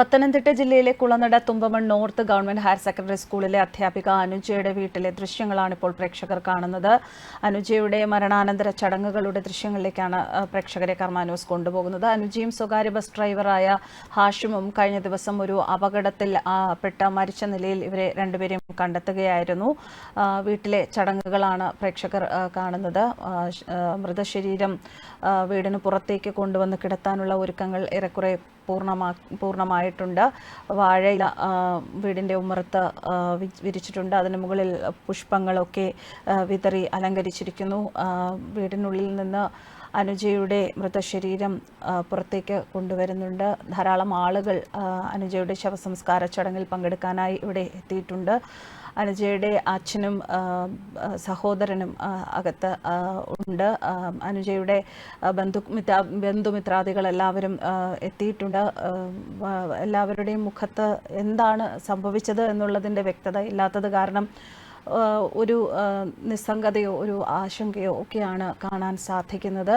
പത്തനംതിട്ട ജില്ലയിലെ Kulanada Thumpamon north government higher secondary സ്കൂളിലെ അധ്യാപിക അനുജയുടെ വീട്ടിലെ ദൃശ്യങ്ങളാണ് ഇപ്പോൾ പ്രേക്ഷകർ കാണുന്നത്. അനുജയുടെ മരണാനന്തര ചടങ്ങുകളുടെ ദൃശ്യങ്ങളിലേക്കാണ് പ്രേക്ഷകരെ കർമാനോസ് കൊണ്ടുപോകുന്നത്. അനുജയും സ്വകാര്യ ബസ് ഡ്രൈവറായ ഹാഷിമും കഴിഞ്ഞ ദിവസം ഒരു അപകടത്തിൽ പെട്ട മരിച്ച നിലയിൽ ഇവരെ രണ്ടുപേരെയും കണ്ടെത്തുകയായിരുന്നു. വീട്ടിലെ ചടങ്ങുകളാണ് പ്രേക്ഷകർ കാണുന്നത്. മൃതശരീരം വീടിന് പുറത്തേക്ക് കൊണ്ടുവന്ന് കിടത്താനുള്ള ഒരുക്കങ്ങൾ ഏറെക്കുറെ പൂർണമാ പൂർണമായിട്ടുണ്ട് വാഴയില വീടിന്റെ ഉമ്മറത്ത് വിരിച്ചിട്ടുണ്ട്. അതിന് മുകളിൽ പുഷ്പങ്ങളൊക്കെ വിതറി അലങ്കരിച്ചിരിക്കുന്നു. വീടിനുള്ളിൽ നിന്ന് അനുജയുടെ മൃതശരീരം പുറത്തേക്ക് കൊണ്ടുവരുന്നുണ്ട്. ധാരാളം ആളുകൾ അനുജയുടെ ശവസംസ്കാര ചടങ്ങിൽ പങ്കെടുക്കാനായി ഇവിടെ എത്തിയിട്ടുണ്ട്. അനുജയുടെ അച്ഛനും സഹോദരനും അകത്ത് ഉണ്ട്. അനുജയുടെ ബന്ധു മിത്ര ബന്ധുമിത്രാദികൾ എല്ലാവരും എത്തിയിട്ടുണ്ട്. എല്ലാവരുടെയും മുഖത്ത് എന്താണ് സംഭവിച്ചത് എന്നുള്ളതിന്റെ വ്യക്തത ഇല്ലാത്തത് കാരണം ഒരു നിസ്സംഗതയോ ഒരു ആശങ്കയോ ഒക്കെയാണ് കാണാൻ സാധിക്കുന്നത്.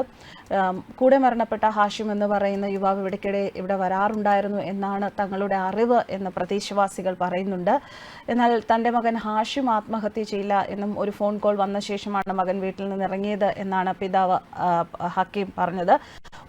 കൂടെ മരണപ്പെട്ട ഹാഷിം എന്ന് പറയുന്ന യുവാവ് ഇവിടേക്കിടെ ഇവിടെ വരാറുണ്ടായിരുന്നു എന്നാണ് തങ്ങളുടെ അറിവ് എന്ന് പ്രദേശവാസികൾ പറയുന്നുണ്ട്. എന്നാൽ തന്റെ മകൻ ഹാഷിം ആത്മഹത്യ ചെയ്യില്ല എന്നും ഒരു ഫോൺ കോൾ വന്ന ശേഷമാണ് മകൻ വീട്ടിൽ നിന്ന് ഇറങ്ങിയത് എന്നാണ് പിതാവ് ഹക്കീം പറഞ്ഞത്.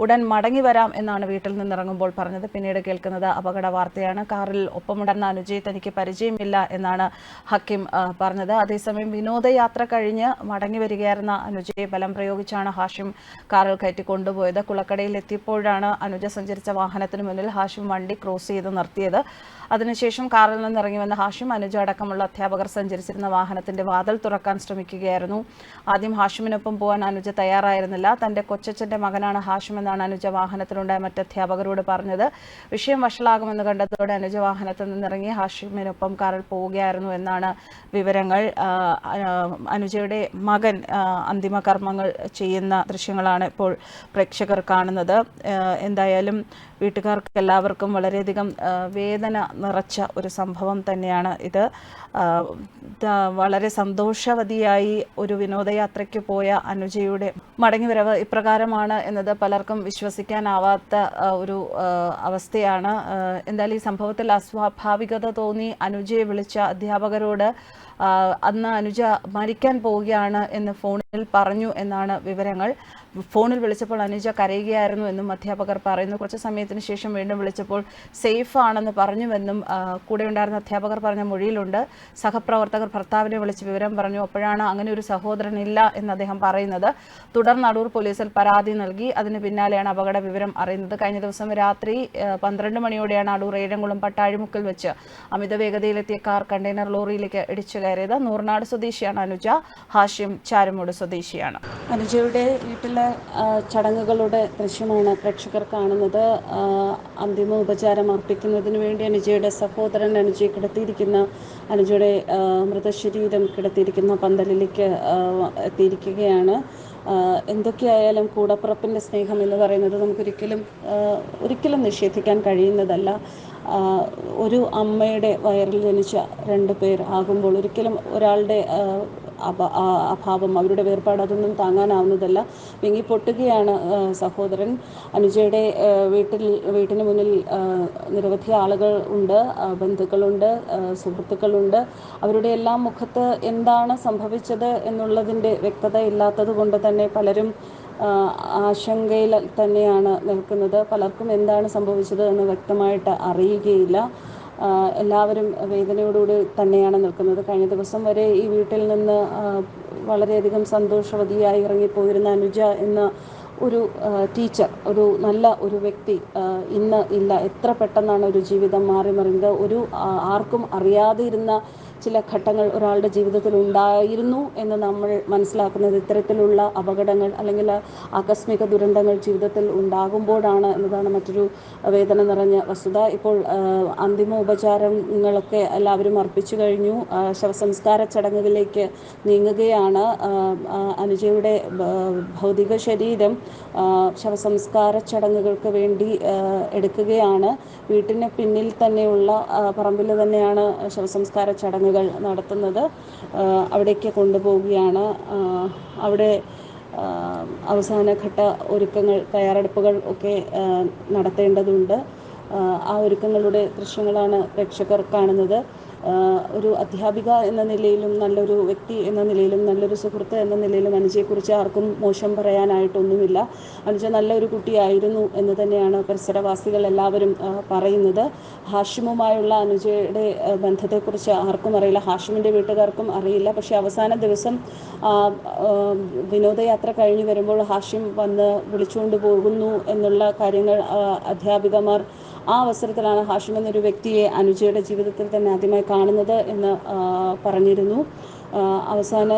ഉടൻ മടങ്ങി വരാം എന്നാണ് വീട്ടിൽ നിന്ന് ഇറങ്ങുമ്പോൾ പറഞ്ഞത്. പിന്നീട് കേൾക്കുന്നത് അപകട വാർത്തയാണ്. കാറിൽ ഒപ്പമുടർന്ന അനുജയെ തനിക്ക് പരിചയമില്ല എന്നാണ് ഹക്കിം പറഞ്ഞത്. അതേസമയം വിനോദയാത്ര കഴിഞ്ഞ് മടങ്ങി വരികയായിരുന്ന അനുജയെ ബലം പ്രയോഗിച്ചാണ് ഹാഷിം കാറിൽ കയറ്റി കൊണ്ടുപോയത്. കുളക്കടയിൽ എത്തിയപ്പോഴാണ് അനുജ സഞ്ചരിച്ച വാഹനത്തിന് മുന്നിൽ ഹാഷിം വണ്ടി ക്രോസ് ചെയ്ത് നിർത്തിയത്. അതിനുശേഷം കാറിൽ നിന്ന് ഇറങ്ങി വന്ന ഹാഷിം അനുജ അടക്കമുള്ള അധ്യാപകർ സഞ്ചരിച്ചിരുന്ന വാഹനത്തിന്റെ വാതിൽ തുറക്കാൻ ശ്രമിക്കുകയായിരുന്നു. ആദ്യം ഹാഷിമിനൊപ്പം പോകാൻ അനുജ തയ്യാറായിരുന്നില്ല. തന്റെ കൊച്ചച്ഛന്റെ മകനാണ് ഹാഷിം എന്നാണ് അനുജ വാഹനത്തിലുണ്ടായ മറ്റ് അധ്യാപകരോട് പറഞ്ഞത്. വിഷയം വഷളാകുമെന്ന് കണ്ടതോടെ അനുജ വാഹനത്തിൽ നിന്നിറങ്ങി ഹാഷിമിനൊപ്പം കാറിൽ പോവുകയായിരുന്നു എന്നാണ് വിവരങ്ങൾ. അനുജയുടെ മകൻ അന്തിമ കർമ്മങ്ങൾ ചെയ്യുന്ന ദൃശ്യങ്ങളാണ് ഇപ്പോൾ പ്രേക്ഷകർ കാണുന്നത്. എന്തായാലും വീട്ടുകാർക്ക് എല്ലാവർക്കും വളരെയധികം വേദന നിറച്ച ഒരു സംഭവം തന്നെയാണ് ഇത്. വളരെ സന്തോഷവതിയായി ഒരു വിനോദയാത്രയ്ക്ക് പോയ അനുജയുടെ മടങ്ങിവരവ് ഇപ്രകാരമാണ് എന്നത് പലർക്കും വിശ്വസിക്കാനാവാത്ത ഒരു അവസ്ഥയാണ്. എന്തായാലും ഈ സംഭവത്തിൽ അസ്വാഭാവികത തോന്നി അനുജയെ വിളിച്ച അധ്യാപകരോട് അന്ന് അനുജ മരിക്കാൻ പോവുകയാണ് എന്ന് ഫോണിൽ പറഞ്ഞു എന്നാണ് വിവരങ്ങൾ. ഫോണിൽ വിളിച്ചപ്പോൾ അനുജ കരയുകയായിരുന്നു എന്നും അധ്യാപകർ പറയുന്നു. കുറച്ച് സമയത്തിന് ശേഷം വീണ്ടും വിളിച്ചപ്പോൾ സേഫ് ആണെന്ന് പറഞ്ഞുവെന്നും കൂടെ ഉണ്ടായിരുന്ന അധ്യാപകർ പറഞ്ഞ മൊഴിയിലുണ്ട്. സഹപ്രവർത്തകർ ഭർത്താവിനെ വിളിച്ച് വിവരം പറഞ്ഞു. അപ്പോഴാണ് അങ്ങനെ ഒരു സഹോദരൻ ഇല്ല എന്ന് അദ്ദേഹം പറയുന്നത്. തുടർന്ന് അടൂർ പോലീസിൽ പരാതി നൽകി. അതിന് പിന്നാലെയാണ് അപകട വിവരം അറിയുന്നത്. കഴിഞ്ഞ ദിവസം രാത്രി പന്ത്രണ്ട് മണിയോടെയാണ് അടൂർ ഏഴംകുളം പട്ടാഴിമുക്കിൽ വെച്ച് അമിത വേഗതയിലെത്തിയ കാർ കണ്ടെയ്നർ ലോറിയിലേക്ക് ഇടിച്ചു കയറിയത്. നൂർനാട് സ്വദേശിയാണ് അനുജ. ഹാഷ്യം ചാരമോട് സ്വദേശിയാണ്. അനുജയുടെ വീട്ടിലെ ചടങ്ങുകളുടെ ദൃശ്യമാണ് പ്രേക്ഷകർ കാണുന്നത്. അന്തിമ ഉപചാരം അർപ്പിക്കുന്നതിന് വേണ്ടി അനുജയുടെ സഹോദരൻ അനുജയെ കിടത്തിയിരിക്കുന്ന അനുജയുടെ മൃതശരീരം കിടത്തിയിരിക്കുന്ന പന്തലിലേക്ക് എത്തിയിരിക്കുകയാണ്. എന്തൊക്കെയായാലും കൂടപ്പിറപ്പിന്റെ സ്നേഹം എന്ന് പറയുന്നത് നമുക്കൊരിക്കലും ഒരിക്കലും നിഷേധിക്കാൻ കഴിയുന്നതല്ല. ഒരു അമ്മയുടെ വയറിൽ ജനിച്ച രണ്ട് പേർ ആകുമ്പോൾ ഒരിക്കലും ഒരാളുടെ അഭാവം അവരുടെ വേർപാട് അതൊന്നും താങ്ങാനാവുന്നതല്ല. വിങ്ങി പൊട്ടുകയാണ് സഹോദരൻ. അനുജയുടെ വീട്ടിൽ വീട്ടിന് മുന്നിൽ നിരവധി ആളുകൾ ഉണ്ട് ബന്ധുക്കളുണ്ട് സുഹൃത്തുക്കളുണ്ട്. അവരുടെ എല്ലാം മുഖത്ത് എന്താണ് സംഭവിച്ചത് എന്നുള്ളതിന്റെ വ്യക്തത ഇല്ലാത്തത് കൊണ്ട് തന്നെ പലരും ആശങ്കയിൽ തന്നെയാണ് നിൽക്കുന്നത്. പലർക്കും എന്താണ് സംഭവിച്ചത് എന്ന് വ്യക്തമായിട്ട് അറിയുകയില്ല. എല്ലാവരും വേദനയോടുകൂടി തന്നെയാണ് നിൽക്കുന്നത്. കഴിഞ്ഞ ദിവസം വരെ ഈ വീട്ടിൽ നിന്ന് വളരെയധികം സന്തോഷവതിയായി ഇറങ്ങിപ്പോയിരുന്ന അനുജ എന്ന ഒരു ടീച്ചർ ഒരു നല്ല ഒരു വ്യക്തി ഇന്ന് ഇല്ല. എത്ര പെട്ടെന്നാണ് ഒരു ജീവിതം മാറി മറിഞ്ഞത്? ഒരു ആർക്കും അറിയാതെ ഇരുന്ന ചില ഘട്ടങ്ങൾ ഒരാളുടെ ജീവിതത്തിൽ ഉണ്ടായിരുന്നു എന്ന് നമ്മൾ മനസ്സിലാക്കുന്നത് ഇത്തരത്തിലുള്ള അപകടങ്ങൾ അല്ലെങ്കിൽ ആകസ്മിക ദുരന്തങ്ങൾ ജീവിതത്തിൽ ഉണ്ടാകുമ്പോഴാണ് എന്നതാണ് മറ്റൊരു വേദന നിറഞ്ഞ വസ്തുത. ഇപ്പോൾ അന്തിമ ഉപചാരങ്ങളൊക്കെ എല്ലാവരും അർപ്പിച്ചു കഴിഞ്ഞു. ശവസംസ്കാര ചടങ്ങുകളിലേക്ക് നീങ്ങുകയാണ്. അനുജയുടെ ഭൗതിക ശരീരം ശവസംസ്കാര ചടങ്ങുകൾക്ക് വേണ്ടി എടുക്കുകയാണ്. വീട്ടിന് പിന്നിൽ തന്നെയുള്ള പറമ്പിൽ തന്നെയാണ് ശവസംസ്കാര ചടങ്ങുകൾ നടത്തുന്നത് ആ, അവിടേക്ക് കൊണ്ടുപോവുകയാണ്. അവിടെ അവസാനഘട്ട ഒരുക്കങ്ങൾ തയ്യാറെടുപ്പുകൾ ഒക്കെ നടത്തേണ്ടതുണ്ട്. ആ, ഒരുക്കങ്ങളുടെ ദൃശ്യങ്ങളാണ് പ്രേക്ഷകർ കാണുന്നത്. ഒരു അധ്യാപിക എന്ന നിലയിലും നല്ലൊരു വ്യക്തി എന്ന നിലയിലും നല്ലൊരു സുഹൃത്ത് എന്ന നിലയിലും അനുജയെക്കുറിച്ച് ആർക്കും മോശം പറയാനായിട്ടൊന്നുമില്ല. അനുജ നല്ലൊരു കുട്ടിയായിരുന്നു എന്ന് തന്നെയാണ് പരിസരവാസികൾ എല്ലാവരും പറയുന്നത്. ഹാഷിമുമായുള്ള അനുജയുടെ ബന്ധത്തെക്കുറിച്ച് ആർക്കും അറിയില്ല. ഹാഷിമിന്റെ വീട്ടുകാർക്കും അറിയില്ല. പക്ഷേ അവസാന ദിവസം വിനോദയാത്ര കഴിഞ്ഞ് വരുമ്പോൾ ഹാഷിം വന്ന് വിളിച്ചുകൊണ്ട് പോകുന്നു എന്നുള്ള കാര്യങ്ങൾ അധ്യാപികമാർ ആ അവസരത്തിലാണ് ഹാഷിം എന്നൊരു വ്യക്തിയെ അനുജയുടെ ജീവിതത്തിൽ തന്നെ ആദ്യമായി കാണുന്നത് എന്ന് പറഞ്ഞിരുന്നു. അവസാന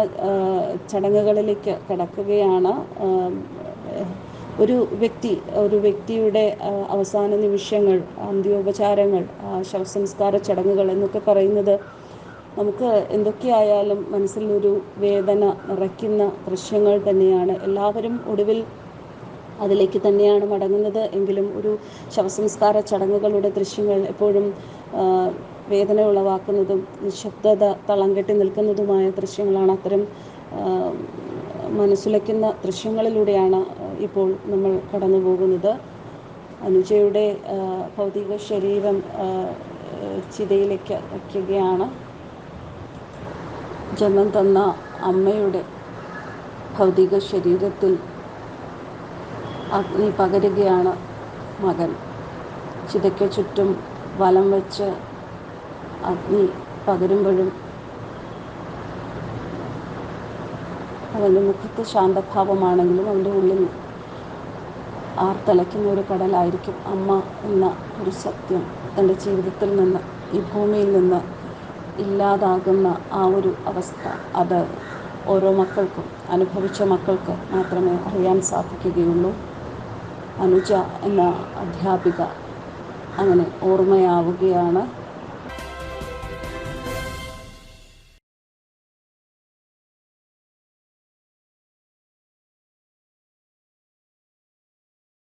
ചടങ്ങുകളിലേക്ക് കടക്കുകയാണ്. ഒരു വ്യക്തി ഒരു വ്യക്തിയുടെ അവസാന നിമിഷങ്ങൾ അന്ത്യോപചാരങ്ങൾ ശവസംസ്കാര ചടങ്ങുകൾ എന്നൊക്കെ പറയുന്നത് നമുക്ക് എന്തൊക്കെയായാലും മനസ്സിലൊരു വേദന നിറയ്ക്കുന്ന ദൃശ്യങ്ങൾ തന്നെയാണ്. എല്ലാവരും ഒടുവിൽ അതിലേക്ക് തന്നെയാണ് മടങ്ങുന്നത്. എങ്കിലും ഒരു ശവസംസ്കാര ചടങ്ങുകളുടെ ദൃശ്യങ്ങൾ എപ്പോഴും വേദന ഉളവാക്കുന്നതും നിശബ്ദത തളം കെട്ടി നിൽക്കുന്നതുമായ ദൃശ്യങ്ങളാണ് അത്തരം മനസ്സുലയ്ക്കുന്ന ദൃശ്യങ്ങളിലൂടെയാണ് ഇപ്പോൾ നമ്മൾ കടന്നു പോകുന്നത് അനുജയുടെ ഭൗതിക ശരീരം ചിതയിലേക്ക് വയ്ക്കുകയാണ്. ജന്മം തന്ന അമ്മയുടെ ഭൗതിക ശരീരത്തിൽ അഗ്നി പകരുകയാണ് മകൻ. ചിതയ്ക്ക് ചുറ്റും വലം വെച്ച് അഗ്നി പകരുമ്പോഴും അവന്റെ മുഖത്ത് ശാന്തഭാവമാണെങ്കിലും അവന്റെ ഉള്ളിൽ ആർത്തലയ്ക്കുന്ന ഒരു കടലായിരിക്കും അമ്മ എന്ന ഒരു സത്യം തന്റെ ജീവിതത്തിൽ നിന്ന് ഈ ഭൂമിയിൽ നിന്ന് ഇല്ലാതാകുന്ന ആ ഒരു അവസ്ഥ. അത് ഓരോ മക്കൾക്കും അനുഭവിച്ച മക്കൾക്ക് മാത്രമേ അറിയാൻ സാധിക്കുകയുള്ളൂ. അനുജ എന്ന അധ്യാപിക അങ്ങനെ ഓർമ്മയാവുകയാണ്.